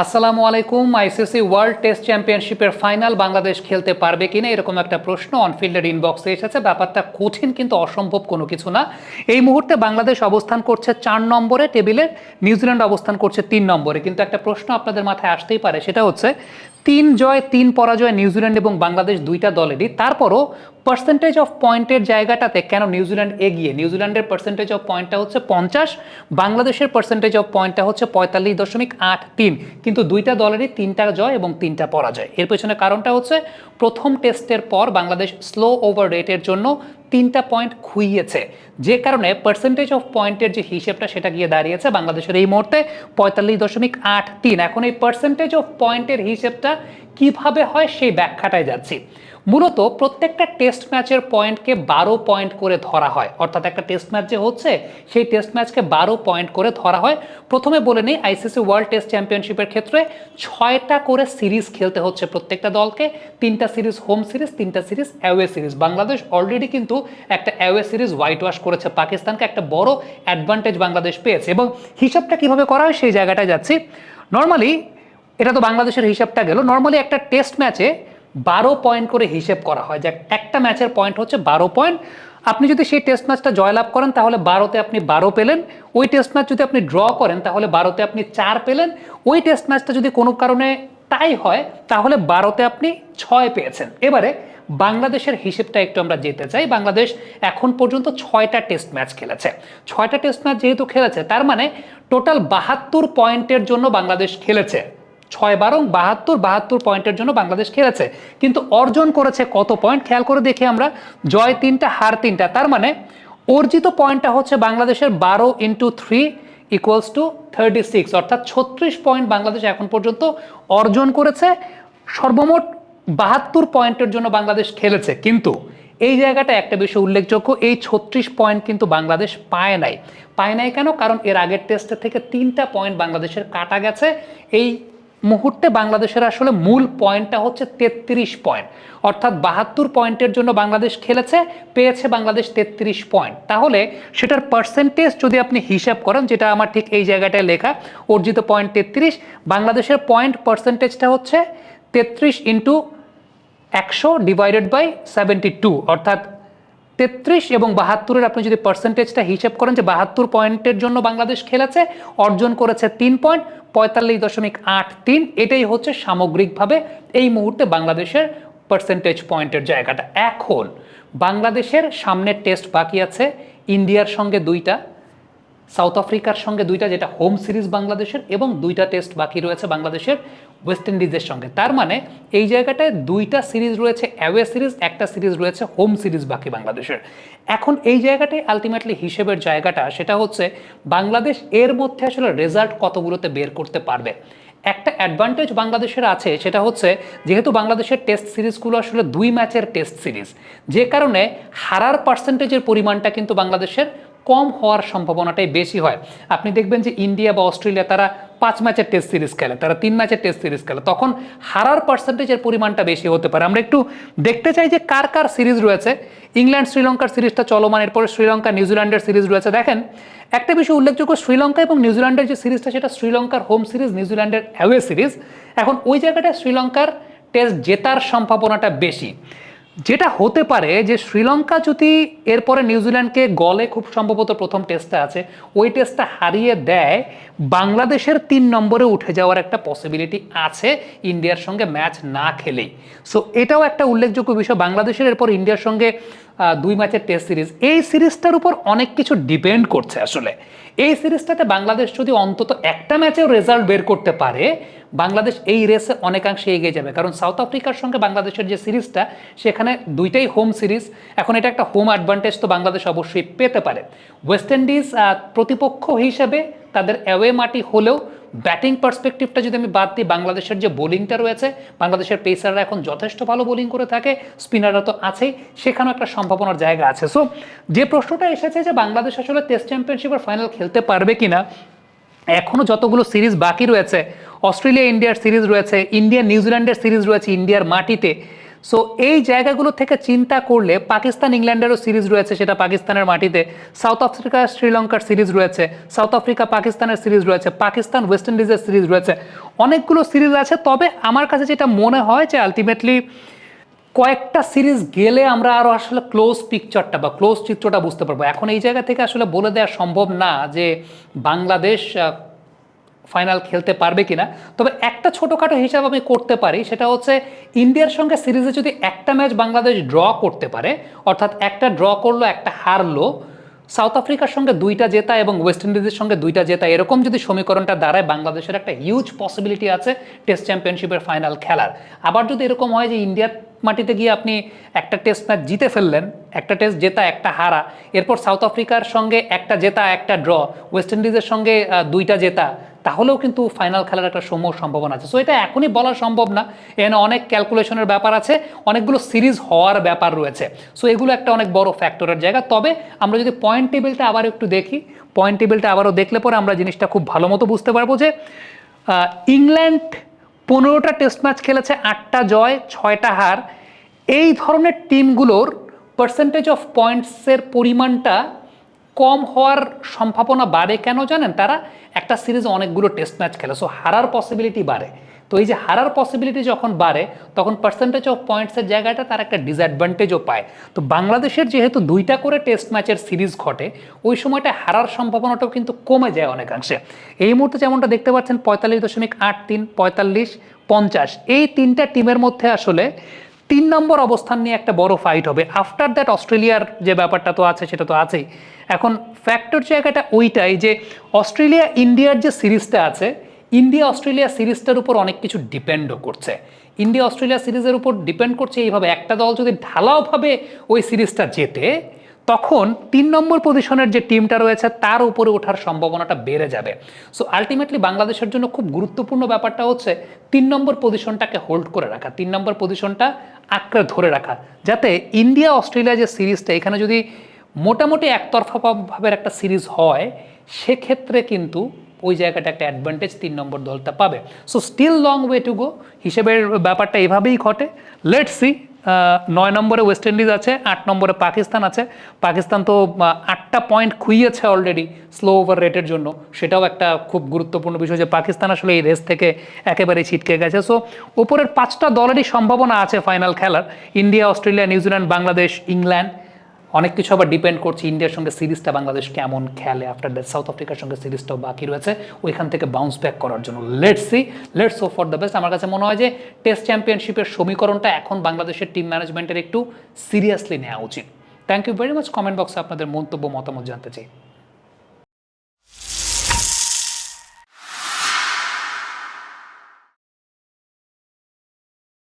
আসসালামু আলাইকুম, ICC world test চ্যাম্পিয়নশিপের ফাইনাল বাংলাদেশ খেলতে পারবে কি না এরকম একটা প্রশ্ন অনফিল্ডের ইনবক্সে এসেছে। ব্যাপারটা কঠিন কিন্তু অসম্ভব কোনো কিছু না। এই মুহূর্তে বাংলাদেশ অবস্থান করছে চার নম্বরে, টেবিলে নিউজিল্যান্ড অবস্থান করছে তিন নম্বরে। কিন্তু একটা প্রশ্ন আপনাদের মাথায় আসতেই পারে, সেটা হচ্ছে তিন জয়, তিন পরাজয় নিউজিল্যান্ড এবং বাংলাদেশ দুইটা দলেরই। তারপরও পার্সেন্টেজ অফ পয়েন্টের জায়গাটাতে কেন নিউজিল্যান্ড এগিয়ে? নিউজিল্যান্ডের পার্সেন্টেজ অফ পয়েন্টটা হচ্ছে পঞ্চাশ, বাংলাদেশের পার্সেন্টেজ অফ পয়েন্টটা হচ্ছে পঁয়তাল্লিশ দশমিক আট তিন। কিন্তু দুইটা দলেরই তিনটা জয় এবং তিনটা পরাজয়। এর পেছনে কারণটা হচ্ছে প্রথম টেস্টের পর বাংলাদেশ স্লো ওভার রেটের জন্য তিনটা পয়েন্ট খুইয়েছে। যে কারণে পার্সেন্টেজ অফ পয়েন্টের যে হিসেবটা সেটা গিয়ে দাঁড়িয়েছে বাংলাদেশের এই মুহূর্তে পঁয়তাল্লিশ দশমিক আট তিন। এখন এই পার্সেন্টেজ অফ পয়েন্টের হিসেবটা কীভাবে হয় সেই ব্যাখ্যাটায় যাচ্ছি। মূলত প্রত্যেকটা টেস্ট ম্যাচের পয়েন্টকে বারো পয়েন্ট করে ধরা হয়। অর্থাৎ একটা টেস্ট ম্যাচ যে হচ্ছে, সেই টেস্ট ম্যাচকে বারো পয়েন্ট করে ধরা হয়। প্রথমে বলে নিই আইসিসি ওয়ার্ল্ড টেস্ট চ্যাম্পিয়নশিপের ক্ষেত্রে ছয়টা করে সিরিজ খেলতে হচ্ছে প্রত্যেকটা দলকে। তিনটা সিরিজ হোম সিরিজ তিনটা series away series Bangladesh already কিন্তু একটা অ্যাওয়ে সিরিজ হোয়াইট ওয়াশ করেছে। পাকিস্তানকে একটা বড় অ্যাডভান্টেজ বাংলাদেশ পেয়েছে। এবং হিসাবটা কীভাবে করা হয় সেই জায়গাটায় যাচ্ছি। নর্মালি এটা তো বাংলাদেশের হিসাবটা গেল। নর্মালি একটা টেস্ট ম্যাচে বারো পয়েন্ট করে হিসেব করা হয়। যে একটা ম্যাচের পয়েন্ট হচ্ছে বারো পয়েন্ট আপনি যদি সেই টেস্ট ম্যাচটা জয়লাভ করেন, তাহলে বারোতে আপনি বারো পেলেন। ওই টেস্ট ম্যাচ যদি আপনি ড্র করেন, তাহলে বারোতে আপনি চার পেলেন। ওই টেস্ট ম্যাচটা যদি কোনো কারণে তাই হয়, তাহলে বারোতে আপনি ছয় পেয়েছেন। এবারে বাংলাদেশের হিসেবটা একটু আমরা যেতে চাই। বাংলাদেশ এখন পর্যন্ত ছয়টা টেস্ট ম্যাচ খেলেছে। ছয়টা টেস্ট ম্যাচ যেহেতু খেলেছে, তার মানে টোটাল বাহাত্তর পয়েন্টের জন্য বাংলাদেশ খেলেছে। ছয় বারং বাহাত্তর বাহাত্তর পয়েন্টের জন্য বাংলাদেশ খেলেছে। কিন্তু অর্জন করেছে কত পয়েন্ট? খেয়াল করে দেখি আমরা। জয় তিনটা, হার তিনটা। তার মানে অর্জিত পয়েন্টটা হচ্ছে বাংলাদেশের বারো into three equals to thirty six অর্থাৎ ছত্রিশ পয়েন্ট বাংলাদেশ এখন পর্যন্ত অর্জন করেছে। সর্বমোট বাহাত্তর পয়েন্টের জন্য বাংলাদেশ খেলেছে। কিন্তু এই জায়গাটা একটা বিষয় উল্লেখযোগ্য, এই ছত্রিশ পয়েন্ট কিন্তু বাংলাদেশ পায় নাই। পায় নাই কেন? কারণ এর আগের টেস্টের থেকে তিনটা পয়েন্ট বাংলাদেশের কাটা গেছে। এই মুহূর্তে বাংলাদেশের আসলে মূল পয়েন্টটা হচ্ছে তেত্রিশ পয়েন্ট। অর্থাৎ বাহাত্তর পয়েন্টের জন্য বাংলাদেশ খেলেছে, পেয়েছে বাংলাদেশ তেত্রিশ পয়েন্ট। তাহলে সেটার পার্সেন্টেজ যদি আপনি হিসাব করেন, যেটা আমার ঠিক এই জায়গাটায় লেখা, অর্জিত পয়েন্ট তেত্রিশ, বাংলাদেশের পয়েন্ট পার্সেন্টেজটা হচ্ছে তেত্রিশ ইন্টু একশো ডিভাইডেড বাই সেভেন্টি টু অর্থাৎ তেত্রিশ এবং বাহাত্তরের আপনি যদি পার্সেন্টেজটা হিসেব করেন যে বাহাত্তর পয়েন্টের জন্য বাংলাদেশ খেলেছে, অর্জন করেছে তিন পয়েন্ট পঁয়তাল্লিশ দশমিক আট তিন। এটাই হচ্ছে সামগ্রিকভাবে এই মুহূর্তে বাংলাদেশের পার্সেন্টেজ পয়েন্টের জায়গাটা। এখন বাংলাদেশের সামনের টেস্ট বাকি আছে, ইন্ডিয়ার সঙ্গে দুইটা সাউথ আফ্রিকার সঙ্গে দুইটা যেটা হোম সিরিজ বাংলাদেশের এবং দুইটা টেস্ট বাকি রয়েছে বাংলাদেশের ওয়েস্ট ইন্ডিজের সঙ্গে। তার মানে এই জায়গাটায় দুইটা সিরিজ রয়েছে, অ্যাওয়ে সিরিজ, একটা সিরিজ রয়েছে হোম সিরিজ বাকি বাংলাদেশের। এখন এই জায়গাটায় আলটিমেটলি হিসেবের জায়গাটা, সেটা হচ্ছে বাংলাদেশ এর মধ্যে আসলে রেজাল্ট কতগুলোতে বের করতে পারবে? একটা অ্যাডভান্টেজ বাংলাদেশের আছে, সেটা হচ্ছে যেহেতু বাংলাদেশের টেস্ট সিরিজগুলো আসলে দুই ম্যাচের টেস্ট সিরিজ, যে কারণে হারার পার্সেন্টেজের পরিমাণটা কিন্তু বাংলাদেশের কম হওয়ার সম্ভাবনাটাই বেশি হয়। আপনি দেখবেন যে ইন্ডিয়া বা অস্ট্রেলিয়া তারা পাঁচ ম্যাচের টেস্ট সিরিজ খেলে, তারা তিন ম্যাচের টেস্ট সিরিজ খেলে। তখন হারার পার্সেন্টেজের পরিমাণটা বেশি হতে পারে। আমরা একটু দেখতে চাই যে কার কার সিরিজ রয়েছে। ইংল্যান্ড শ্রীলঙ্কার সিরিজটা চলমান, এরপরে শ্রীলঙ্কা নিউজিল্যান্ডের সিরিজ রয়েছে। দেখেন, একটা বিষয় উল্লেখযোগ্য, শ্রীলঙ্কা এবং নিউজিল্যান্ডের যে সিরিজটা, সেটা শ্রীলঙ্কার হোম সিরিজ নিউজিল্যান্ডের অ্যাওয়ে সিরিজ এখন ওই জায়গাটায় শ্রীলঙ্কার টেস্ট জেতার সম্ভাবনাটা বেশি। যেটা হতে পারে যে শ্রীলঙ্কা যদি এরপরে নিউজিল্যান্ডকে গলে খুব সম্ভবত প্রথম টেস্টটা আছে, ওই টেস্টটা হারিয়ে দেয়, বাংলাদেশের তিন নম্বরে উঠে যাওয়ার একটা পসিবিলিটি আছে ইন্ডিয়ার সঙ্গে ম্যাচ না খেলেই। সো এটাও একটা উল্লেখযোগ্য বিষয়, বাংলাদেশের এরপর ইন্ডিয়ার সঙ্গে দুই ম্যাচের টেস্ট সিরিজ এই সিরিজটার উপর অনেক কিছু ডিপেন্ড করছে আসলে। এই সিরিজটাতে বাংলাদেশ যদি অন্তত একটা ম্যাচেও রেজাল্ট বের করতে পারে, বাংলাদেশ এই রেসে অনেকাংশে এগিয়ে যাবে। কারণ সাউথ আফ্রিকার সঙ্গে বাংলাদেশের যে সিরিজটা সেখানে দুইটাই হোম সিরিজ এখন এটা একটা হোম অ্যাডভান্টেজ তো বাংলাদেশ অবশ্যই পেতে পারে। ওয়েস্ট ইন্ডিজ প্রতিপক্ষ হিসেবে তাদের অ্যাওয়ে মাটি হলেও ব্যাটিং পার্সপেক্টিভটা যদি আমি বাদ দিই, বাংলাদেশের যে বোলিংটা রয়েছে, বাংলাদেশের পেসাররা এখন যথেষ্ট ভালো বোলিং করে থাকে, স্পিনাররা তো আছেই, সেখানেও একটা সম্ভাবনার জায়গা আছে। সো যে প্রশ্নটা এসেছে যে বাংলাদেশ আসলে টেস্ট চ্যাম্পিয়নশিপের ফাইনাল খেলতে পারবে কিনা এখনও যতগুলো সিরিজ বাকি রয়েছে অস্ট্রেলিয়া ইন্ডিয়ার সিরিজ রয়েছে ইন্ডিয়া নিউজিল্যান্ডের সিরিজ রয়েছে ইন্ডিয়ার মাটিতে সো এই জায়গাগুলো থেকে চিন্তা করলে পাকিস্তান ইংল্যান্ডেরও সিরিজ রয়েছে, সেটা পাকিস্তানের মাটিতে। সাউথ আফ্রিকা, শ্রীলঙ্কার সিরিজ রয়েছে। সাউথ আফ্রিকা, পাকিস্তানের সিরিজ রয়েছে। পাকিস্তান, ওয়েস্ট ইন্ডিজের সিরিজ রয়েছে। অনেকগুলো সিরিজ আছে, তবে আমার কাছে যেটা মনে হয় যে আলটিমেটলি কয়েকটা সিরিজ গেলে আমরা আরও আসলে ক্লোজ পিকচারটা বা ক্লোজ চিত্রটা বুঝতে পারব। এখন এই জায়গা থেকে আসলে বলে দেওয়া সম্ভব না যে বাংলাদেশ ফাইনাল খেলতে পারবে কিনা। তবে একটা ছোটোখাটো হিসাব আমি করতে পারি, সেটা হচ্ছে ইন্ডিয়ার সঙ্গে সিরিজে যদি একটা ম্যাচ বাংলাদেশ ড্র করতে পারে, অর্থাৎ একটা ড্র করল, একটা হারলো, সাউথ আফ্রিকার সঙ্গে দুইটা জেতা এবং ওয়েস্ট ইন্ডিজের সঙ্গে দুইটা জেতা, এরকম যদি সমীকরণটা দাঁড়ায়, বাংলাদেশের একটা হিউজ পসিবিলিটি আছে টেস্ট চ্যাম্পিয়নশিপের ফাইনাল খেলার। আবার যদি এরকম হয় যে ইন্ডিয়ার মাটিতে গিয়ে আপনি একটা টেস্ট ম্যাচ জিতে ফেললেন, একটা টেস্ট জেতা, একটা হারা, এরপর সাউথ আফ্রিকার সঙ্গে একটা জেতা, একটা ড্র ওয়েস্ট ইন্ডিজের সঙ্গে দুইটা জেতা তাহলেও কিন্তু ফাইনাল খেলার একটা সম্য সম্ভাবনা আছে। সো এটা এখনই বলা সম্ভব না। এখানে অনেক ক্যালকুলেশনের ব্যাপার আছে, অনেকগুলো সিরিজ হওয়ার ব্যাপার রয়েছে। সো এগুলো একটা অনেক বড় ফ্যাক্টরের জায়গা। তবে আমরা যদি পয়েন্ট টেবিলটা আবার একটু দেখি পয়েন্ট টেবিলটা আবারও দেখলে পরে আমরা জিনিসটা খুব ভালো মতো বুঝতে পারব যে ইংল্যান্ড পনেরোটা টেস্ট ম্যাচ খেলেছে, আটটা জয়, ছয়টা হার। এই ধরনের টিমগুলোর পার্সেন্টেজ অফ পয়েন্টসের পরিমাণটা কম হওয়ার সম্ভাবনা বাড়ে কেন জানেন? তারা একটা সিরিজে অনেকগুলো টেস্ট ম্যাচ খেলে সো হারার পসিবিলিটি বাড়ে। তো এই যে হারার পসিবিলিটি যখন বাড়ে, তখন পার্সেন্টেজ অফ পয়েন্টসের জায়গাটা তার একটা ডিসঅ্যাডভান্টেজও পায়। তো বাংলাদেশের যেহেতু দুইটা করে টেস্ট ম্যাচের সিরিজ ঘটে, ওই সময়টা হারার সম্ভাবনাটাও কিন্তু কমে যায় অনেকাংশে। এই মুহূর্তে যেমনটা দেখতে পাচ্ছেন, পঁয়তাল্লিশ দশমিক আট তিন, পঁয়তাল্লিশ, পঞ্চাশ, এই তিনটা টিমের মধ্যে আসলে তিন নম্বর অবস্থান নিয়ে একটা বড় ফাইট হবে। আফটার দ্যাট অস্ট্রেলিয়ার যে ব্যাপারটা তো আছে, সেটা তো আছেই। এখন ফ্যাক্টর জায়গাটা ওইটাই যে অস্ট্রেলিয়া ইন্ডিয়ার যে সিরিজটা আছে, ইন্ডিয়া অস্ট্রেলিয়া সিরিজটার উপর অনেক কিছু ডিপেন্ডও করছে। ইন্ডিয়া অস্ট্রেলিয়া সিরিজের উপর ডিপেন্ড করছে এইভাবে একটা দল যদি ঢালাওভাবে ওই সিরিজটা জেতে তখন তিন নম্বর পজিশনের যে টিমটা রয়েছে, তার উপরে ওঠার সম্ভাবনাটা বেড়ে যাবে। সো আলটিমেটলি বাংলাদেশের জন্য খুব গুরুত্বপূর্ণ ব্যাপারটা হচ্ছে, তিন নম্বর পজিশনটাকে হোল্ড করে রাখা, তিন নম্বর পজিশনটা আঁকড়ে ধরে রাখা, যাতে ইন্ডিয়া অস্ট্রেলিয়া যে সিরিজটা, এখানে যদি মোটামুটি একতরফা ভাবের একটা সিরিজ হয়, সেক্ষেত্রে কিন্তু ওই জায়গাটা একটা অ্যাডভান্টেজ তিন নম্বর দলটা পাবে। So still long way to go হিসেবের ব্যাপারটা এভাবেই ঘটে। লেট সি নয় নম্বরে ওয়েস্ট ইন্ডিজ আছে, আট নম্বরে পাকিস্তান আছে। পাকিস্তান তো আটটা পয়েন্ট খুইয়েছে অলরেডি স্লো ওভার রেটের জন্য। সেটাও একটা খুব গুরুত্বপূর্ণ বিষয় যে পাকিস্তান আসলে এই রেস থেকে একেবারেই ছিটকে গেছে। সো ওপরের পাঁচটা দলেরই সম্ভাবনা আছে ফাইনাল খেলার। India, Australia, New Zealand, Bangladesh, England. অনেক কিছু আবার ডিপেন্ড করছে ইন্ডিয়ার সঙ্গে সিরিজটা, বাংলাদেশ কেমন খেলে আফটার দ্যাট সাউথ আফ্রিকার সঙ্গে সিরিজটাও বাকি রয়েছে। ওইখান থেকে বাউন্স ব্যাক করার জন্য। Let's see let's so for the best আমার কাছে মনে হয় যে টেস্ট চ্যাম্পিয়নশিপের সমীকরণটা এখন বাংলাদেশের টিম ম্যানেজমেন্টের একটু সিরিয়াসলি নেওয়া উচিত। Thank you very much comment বক্সে আপনাদের মন্তব্য, মতামত জানতে চাই।